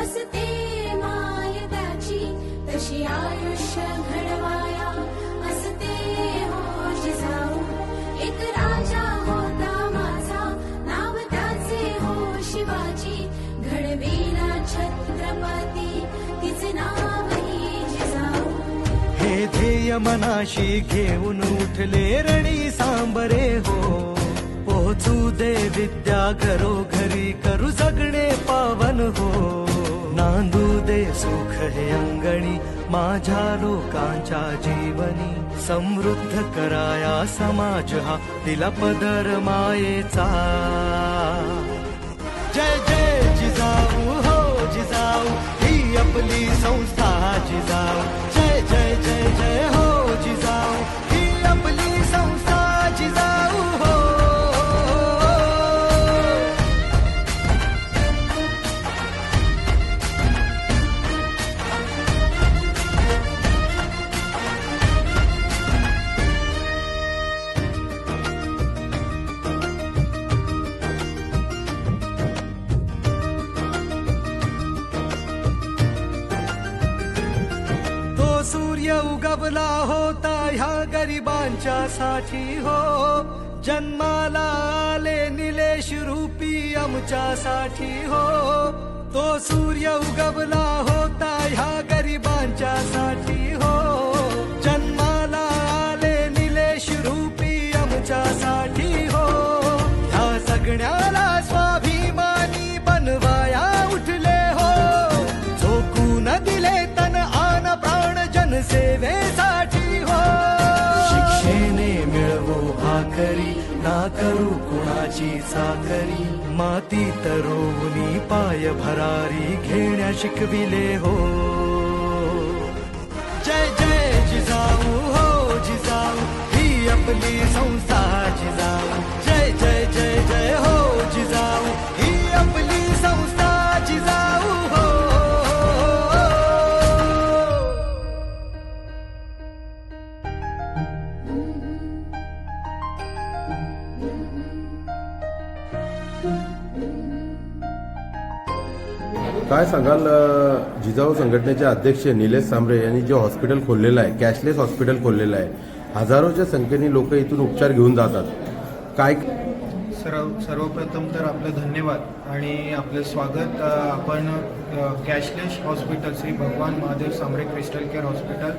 असते माय त्याची तशी आयुष्य घडवाया असते हो जिजाऊ एक राजा होता माझा नाव त्याचे हो शिवाजी घडविला छत्रपती तिचे नावही जिजाऊ. हे ध्येय मनाशी घेऊन उठले रणी सांबरे हो. पोहोचू दे विद्या घरो घरी करू जगणे पावन हो. नांदू दे सुख हे अंगणी माझ्या लोकांच्या जीवनी. समृद्ध कराया समाज हा तिला पदर मायेचा. जय जय जिजाऊ हो जिजाऊ ही आपली संस्था जिजाऊ. जय जय जय सूर्य उगवला होता, ह्या गरिबांच्या साठी हो. जन्माला आले निलेश रूपी आमच्यासाठी हो. तो सूर्य उगवला होता, ह्या गरिबांच्या साठी हो. जन्माला आले निलेश रूपी आमच्यासाठी हो. ह्या सगळ्याला ना करू कुणाची चाकरी माती तरुणी पाय भरारी घेण्या शिकविले हो. जय जय जिजाऊ हो जिजाऊ ही आपली संस्था जिजाऊ. जय काय सांगाल जिजाऊ संघटनेचे अध्यक्ष निलेश सांबरे यांनी जे हॉस्पिटल खोललेलं आहे कॅशलेस हॉस्पिटल खोललेलं आहे हजारोच्या संख्येने लोक इथून उपचार घेऊन जातात. काय सर्व सर्वप्रथम तर आपलं धन्यवाद आणि आपलं स्वागत. आपण cashless hospital Shri Bhagwan Mahadev Sambre crystal care hospital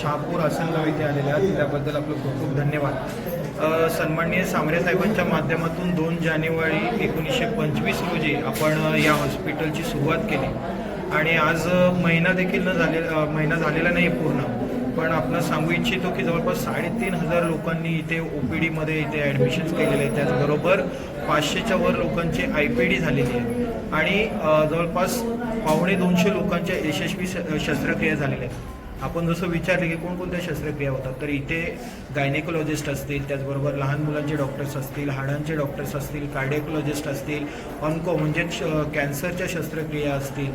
Shahapur Asangaon इथे आलेले आहात. त्याबद्दल आपलं खूप खूप धन्यवाद. सन्माननीय सामरे साहेबांच्या माध्यमातून दोन जानेवारी एकोणीसशे पंचवीस रोजी आपण या हॉस्पिटलची सुरुवात केली. आणि आज महिना देखील न झाले महिना झालेला नाही पूर्ण. पण आपण सांगू इच्छितो की जवळपास साडेतीन हजार लोकांनी इथे ओ पी डीमध्ये इथे ॲडमिशन्स केलेले आहेत. त्याचबरोबर पाचशेच्या वर लोकांची आय पी डी झालेली आहे. आणि जवळपास पावणे दोनशे लोकांच्या यशस्वी श- शस्त्रक्रिया झालेल्या आहेत. आपण जसं विचारले की कोणकोणत्या शस्त्रक्रिया होतात तर इथे गायनेकोलॉजिस्ट असतील त्याचबरोबर लहान मुलांचे डॉक्टर्स असतील हाडांचे डॉक्टर्स असतील कार्डिओकोलॉजिस्ट असतील ऑन्को म्हणजे कॅन्सरच्या शस्त्रक्रिया असतील.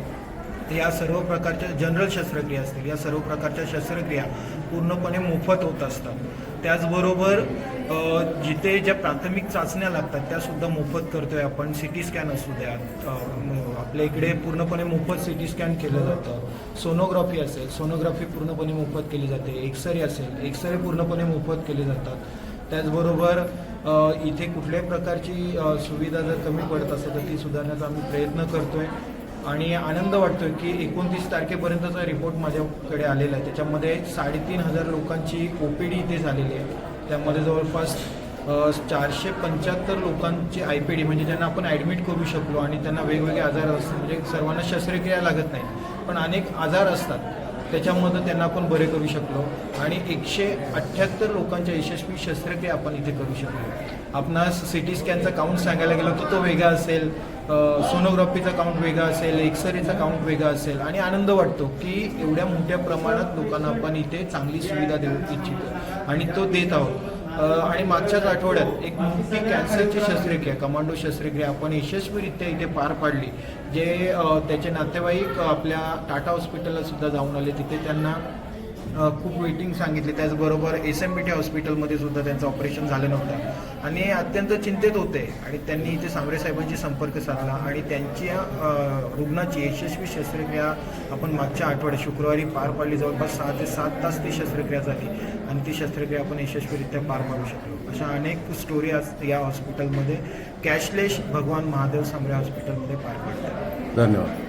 या सर्व प्रकारच्या जनरल शस्त्रक्रिया असतील या सर्व प्रकारच्या शस्त्रक्रिया पूर्णपणे मोफत होत असतात. त्याचबरोबर जिथे ज्या प्राथमिक चाचण्या लागतात त्यासुद्धा मोफत करतोय आपण. सी टी स्कॅन असू द्या आपल्या इकडे पूर्णपणे मोफत सी टी स्कॅन केलं जातं. सोनोग्राफी असेल सोनोग्राफी पूर्णपणे मोफत केली जाते. एक्सरे असेल एक्सरे पूर्णपणे मोफत केले जातात. त्याचबरोबर इथे कुठल्याही प्रकारची सुविधा जर कमी पडत असेल तर ती सुधारण्याचा आम्ही प्रयत्न करतोय. आणि आनंद वाटतोय की एकोणतीस तारखेपर्यंतचा रिपोर्ट माझ्याकडे आलेला आहे. त्याच्यामध्ये साडेतीन हजार लोकांची ओ पी डी इथे झालेली आहे. त्यामध्ये जवळपास चारशे पंच्याहत्तर लोकांची आय पी डी म्हणजे ज्यांना आपण ॲडमिट करू शकलो आणि त्यांना वेगवेगळे आजार असतात म्हणजे सर्वांना शस्त्रक्रिया लागत नाही पण अनेक आजार असतात. त्याच्यामध्ये त्यांना आपण बरे करू शकलो आणि एकशे अठ्ठ्याहत्तर लोकांच्या यशस्वी शस्त्रक्रिया आपण इथे करू शकलो. आपणास सी टी स्कॅनचा काउंट सांगायला गेलो तर तो वेगळा असेल सोनोग्राफीचा काउंट वेगळा असेल एक्सरेचा काउंट वेगळा असेल आणि आनंद वाटतो की एवढ्या मोठ्या प्रमाणात लोकांना आपण इथे चांगली सुविधा देऊ इच्छितो आणि तो देत आहोत. आणि मागच्याच आठवड्यात एक मोठी कॅन्सरची शस्त्रक्रिया कमांडो शस्त्रक्रिया आपण यशस्वीरित्या इथे पार पाडली जे त्याचे नातेवाईक आपल्या टाटा हॉस्पिटलला सुद्धा जाऊन आले. तिथे त्यांना खूप वेटिंग सांगितली. त्याचबरोबर एस एम बी टी हॉस्पिटलमध्ये सुद्धा त्यांचं ऑपरेशन झालं नव्हतं. आणि अत्यंत चिंतेत होते. आणि त्यांनी इथे सांबरे साहेबांशी संपर्क साधला आणि त्यांच्या रुग्णाची यशस्वी शस्त्रक्रिया आपण मागच्या आठवड्यात शुक्रवारी पार पाडली. जवळपास सहा ते सात तास ती शस्त्रक्रिया झाली आणि ती शस्त्रक्रिया आपण यशस्वीरित्या पार पाडू शकलो. अशा अनेक स्टोरी आज या हॉस्पिटलमध्ये कॅशलेस भगवान महादेव सांबरे हॉस्पिटलमध्ये पार पाडतात. धन्यवाद.